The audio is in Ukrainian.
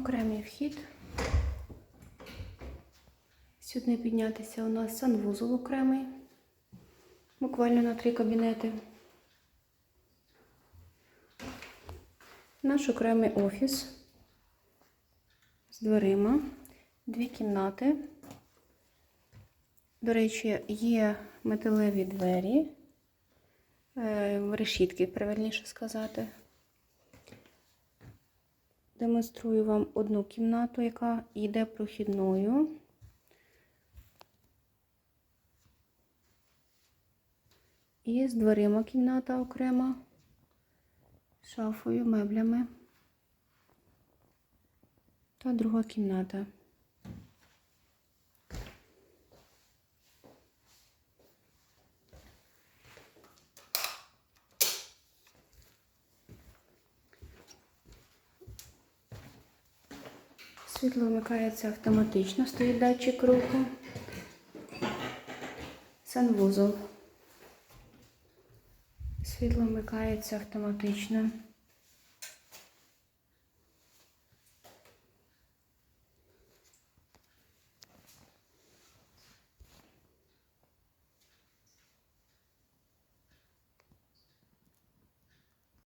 Окремий вхід. Сюди піднятися у нас санвузол окремий. Буквально на три кабінети. Наш окремий офіс з дверима, дві кімнати. До речі, є металеві двері, е, решітки, правильніше сказати. Демонструю вам одну кімнату, яка йде прохідною. І з дверима кімната окрема, шафою, меблями. Та друга кімната. Світло вмикається автоматично, стоїть датчик руху. Санвузол. Світло вмикається автоматично.